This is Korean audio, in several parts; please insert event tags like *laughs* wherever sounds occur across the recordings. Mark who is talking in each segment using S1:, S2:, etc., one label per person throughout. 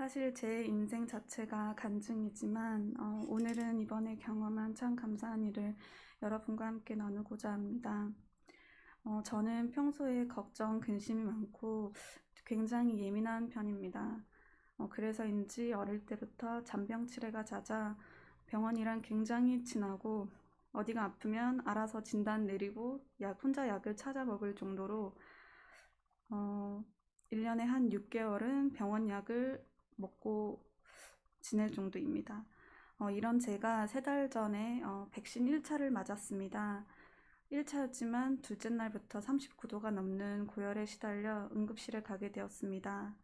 S1: 사실 제 인생 자체가 간증이지만 어, 오늘은 이번에 경험한 참 감사한 일을 여러분과 함께 나누고자 합니다. 어, 저는 평소에 걱정, 근심이 많고 굉장히 예민한 편입니다. 어, 그래서인지 어릴 때부터 잔병 치레가 잦아 병원이랑 굉장히 친하고 어디가 아프면 알아서 진단 내리고 약 혼자 약을 찾아 먹을 정도로 어, 1년에 한 6개월은 병원 약을 먹고 지낼 정도입니다. 어, 이런 제가 세 달 전에 어, 백신 1차를 맞았습니다. 1차였지만 둘째 날부터 39도가 넘는 고열에 시달려 응급실에 가게 되었습니다.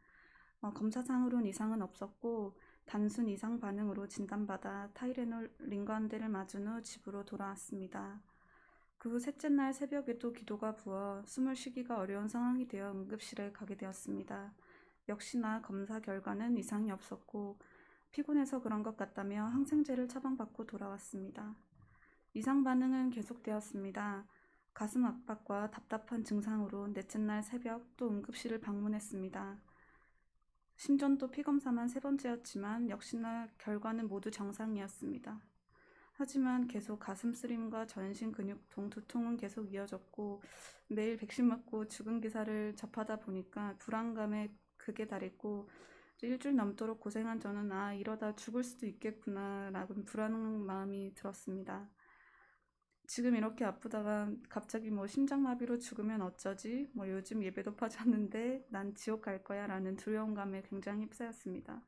S1: 어, 검사상으로는 이상은 없었고 단순 이상 반응으로 진단받아 타이레놀 링관대를 맞은 후 집으로 돌아왔습니다. 그 후 셋째 날 새벽에도 기도가 부어 숨을 쉬기가 어려운 상황이 되어 응급실에 가게 되었습니다. 역시나 검사 결과는 이상이 없었고 피곤해서 그런 것 같다며 항생제를 처방받고 돌아왔습니다. 이상 반응은 계속되었습니다. 가슴 압박과 답답한 증상으로 넷째 날 새벽 또 응급실을 방문했습니다. 심전도 피검사만 세 번째였지만 역시나 결과는 모두 정상이었습니다. 하지만 계속 가슴 쓰림과 전신 근육통, 두통은 계속 이어졌고 매일 백신 맞고 죽은 기사를 접하다 보니까 불안감에 극에 달했고 일주일 넘도록 고생한 저는 아 이러다 죽을 수도 있겠구나 라는 불안한 마음이 들었습니다. 지금 이렇게 아프다가 갑자기 뭐 심장마비로 죽으면 어쩌지? 뭐 요즘 예배도 파지 않는데 난 지옥 갈 거야 라는 두려운 감에 굉장히 휩싸였습니다.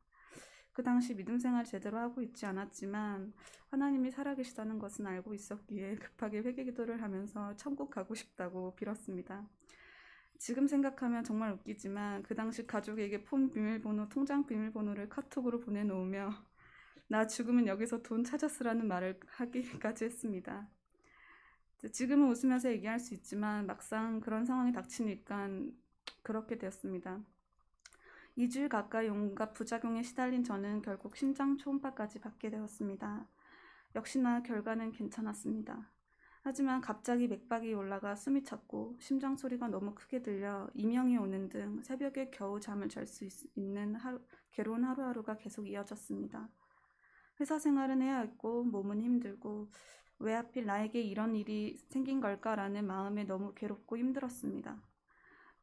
S1: 그 당시 믿음 생활 제대로 하고 있지 않았지만 하나님이 살아계시다는 것은 알고 있었기에 급하게 회개 기도를 하면서 천국 가고 싶다고 빌었습니다. 지금 생각하면 정말 웃기지만 그 당시 가족에게 폰 비밀번호, 통장 비밀번호를 카톡으로 보내놓으며 나 죽으면 여기서 돈 찾아 쓰라는 말을 하기까지 했습니다. 지금은 웃으면서 얘기할 수 있지만 막상 그런 상황이 닥치니까 그렇게 되었습니다. 2주일 가까이 온갖 부작용에 시달린 저는 결국 심장 초음파까지 받게 되었습니다. 역시나 결과는 괜찮았습니다. 하지만 갑자기 맥박이 올라가 숨이 찼고 심장 소리가 너무 크게 들려 이명이 오는 등 새벽에 겨우 잠을 잘 수 있는 하루, 괴로운 하루하루가 계속 이어졌습니다. 회사 생활은 해야 했고 몸은 힘들고 왜 하필 나에게 이런 일이 생긴 걸까라는 마음에 너무 괴롭고 힘들었습니다.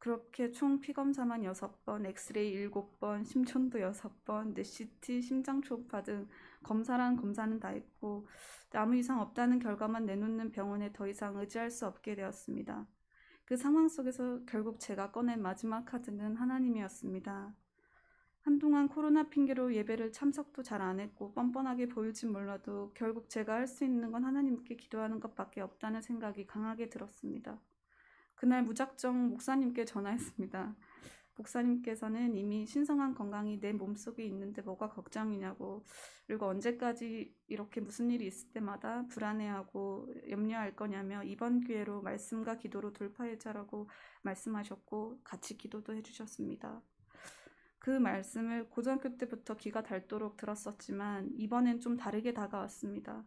S1: 그렇게 총 피검사만 6번, 엑스레이 7번, 심촌도 6번, 뇌CT, 심장 초음파 등 검사란 검사는 다 했고 아무 이상 없다는 결과만 내놓는 병원에 더 이상 의지할 수 없게 되었습니다. 그 상황 속에서 결국 제가 꺼낸 마지막 카드는 하나님이었습니다. 한동안 코로나 핑계로 예배를 참석도 잘 안 했고 뻔뻔하게 보일진 몰라도 결국 제가 할 수 있는 건 하나님께 기도하는 것밖에 없다는 생각이 강하게 들었습니다. 그날 무작정 목사님께 전화했습니다. 목사님께서는 이미 신성한 건강이 내 몸속에 있는데 뭐가 걱정이냐고 그리고 언제까지 이렇게 무슨 일이 있을 때마다 불안해하고 염려할 거냐며 이번 기회로 말씀과 기도로 돌파해자라고 말씀하셨고 같이 기도도 해주셨습니다. 그 말씀을 고등학교 때부터 귀가 닳도록 들었었지만 이번엔 좀 다르게 다가왔습니다.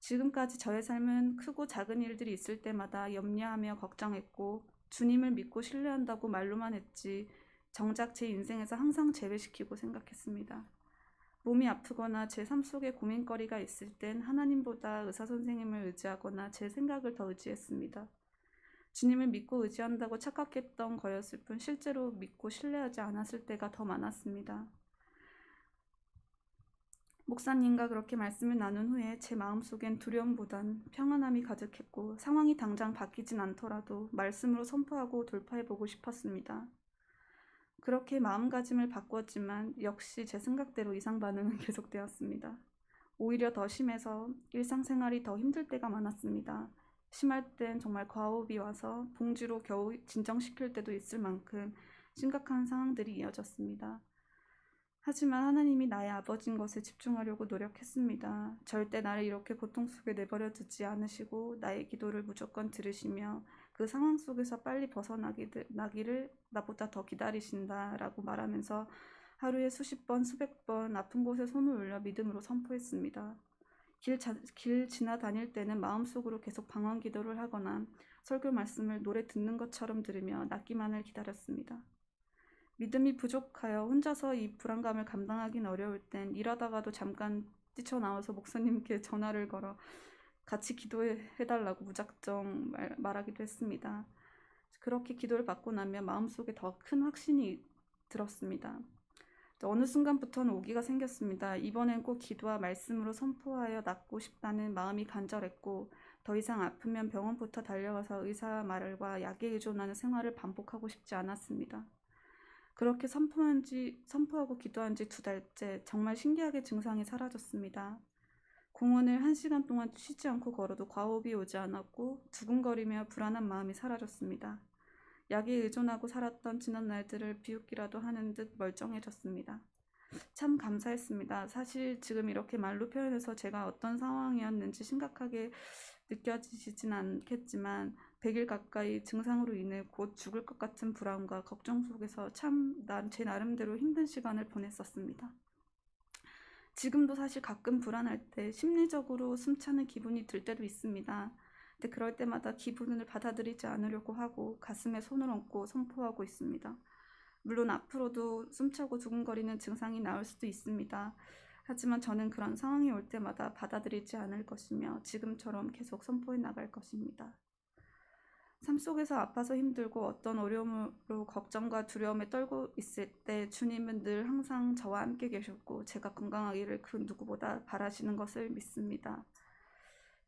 S1: 지금까지 저의 삶은 크고 작은 일들이 있을 때마다 염려하며 걱정했고 주님을 믿고 신뢰한다고 말로만 했지 정작 제 인생에서 항상 제외시키고 생각했습니다. 몸이 아프거나 제 삶 속에 고민거리가 있을 땐 하나님보다 의사 선생님을 의지하거나 제 생각을 더 의지했습니다. 주님을 믿고 의지한다고 착각했던 거였을 뿐 실제로 믿고 신뢰하지 않았을 때가 더 많았습니다. 목사님과 그렇게 말씀을 나눈 후에 제 마음속엔 두려움보단 평안함이 가득했고 상황이 당장 바뀌진 않더라도 말씀으로 선포하고 돌파해보고 싶었습니다. 그렇게 마음가짐을 바꾸었지만 역시 제 생각대로 이상 반응은 *laughs* 계속되었습니다. 오히려 더 심해서 일상생활이 더 힘들 때가 많았습니다. 심할 땐 정말 과호흡이 와서 봉지로 겨우 진정시킬 때도 있을 만큼 심각한 상황들이 이어졌습니다. 하지만 하나님이 나의 아버지인 것에 집중하려고 노력했습니다. 절대 나를 이렇게 고통 속에 내버려 두지 않으시고 나의 기도를 무조건 들으시며 그 상황 속에서 빨리 벗어나기를 나보다 더 기다리신다라고 말하면서 하루에 수십 번, 수백 번 아픈 곳에 손을 올려 믿음으로 선포했습니다. 길, 자, 길 지나다닐 때는 마음속으로 계속 방황 기도를 하거나 설교 말씀을 노래 듣는 것처럼 들으며 낫기만을 기다렸습니다. 믿음이 부족하여 혼자서 이 불안감을 감당하긴 어려울 땐 일하다가도 잠깐 뛰쳐나와서 목사님께 전화를 걸어 같이 기도해달라고 무작정 말, 말하기도 했습니다. 그렇게 기도를 받고 나면 마음속에 더 큰 확신이 들었습니다. 어느 순간부터는 오기가 생겼습니다. 이번엔 꼭 기도와 말씀으로 선포하여 낫고 싶다는 마음이 간절했고 더 이상 아프면 병원부터 달려가서 의사 말과 약에 의존하는 생활을 반복하고 싶지 않았습니다. 그렇게 선포한 지, 선포하고 기도한 지 두 달째 정말 신기하게 증상이 사라졌습니다. 공원을 한 시간 동안 쉬지 않고 걸어도 과호흡이 오지 않았고 두근거리며 불안한 마음이 사라졌습니다. 약에 의존하고 살았던 지난 날들을 비웃기라도 하는 듯 멀쩡해졌습니다. 참 감사했습니다. 사실 지금 이렇게 말로 표현해서 제가 어떤 상황이었는지 심각하게 느껴지시진 않겠지만 100일 가까이 증상으로 인해 곧 죽을 것 같은 불안과 걱정 속에서 참 제 나름대로 힘든 시간을 보냈었습니다. 지금도 사실 가끔 불안할 때 심리적으로 숨차는 기분이 들 때도 있습니다. 근데 그럴 때마다 기분을 받아들이지 않으려고 하고 가슴에 손을 얹고 선포하고 있습니다. 물론 앞으로도 숨차고 두근거리는 증상이 나올 수도 있습니다. 하지만 저는 그런 상황이 올 때마다 받아들이지 않을 것이며 지금처럼 계속 선포해 나갈 것입니다. 삶 속에서 아파서 힘들고 어떤 어려움으로 걱정과 두려움에 떨고 있을 때 주님은 늘 항상 저와 함께 계셨고 제가 건강하기를 그 누구보다 바라시는 것을 믿습니다.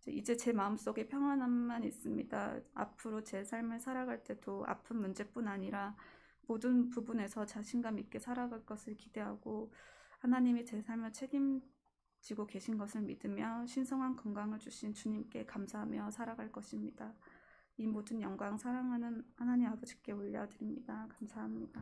S1: 이제 제 마음속에 평안함만 있습니다. 앞으로 제 삶을 살아갈 때도 아픈 문제뿐 아니라 모든 부분에서 자신감 있게 살아갈 것을 기대하고 하나님이 제 삶을 책임지고 계신 것을 믿으며 신성한 건강을 주신 주님께 감사하며 살아갈 것입니다. 이 모든 영광 사랑하는 하나님 아버지께 올려드립니다. 감사합니다.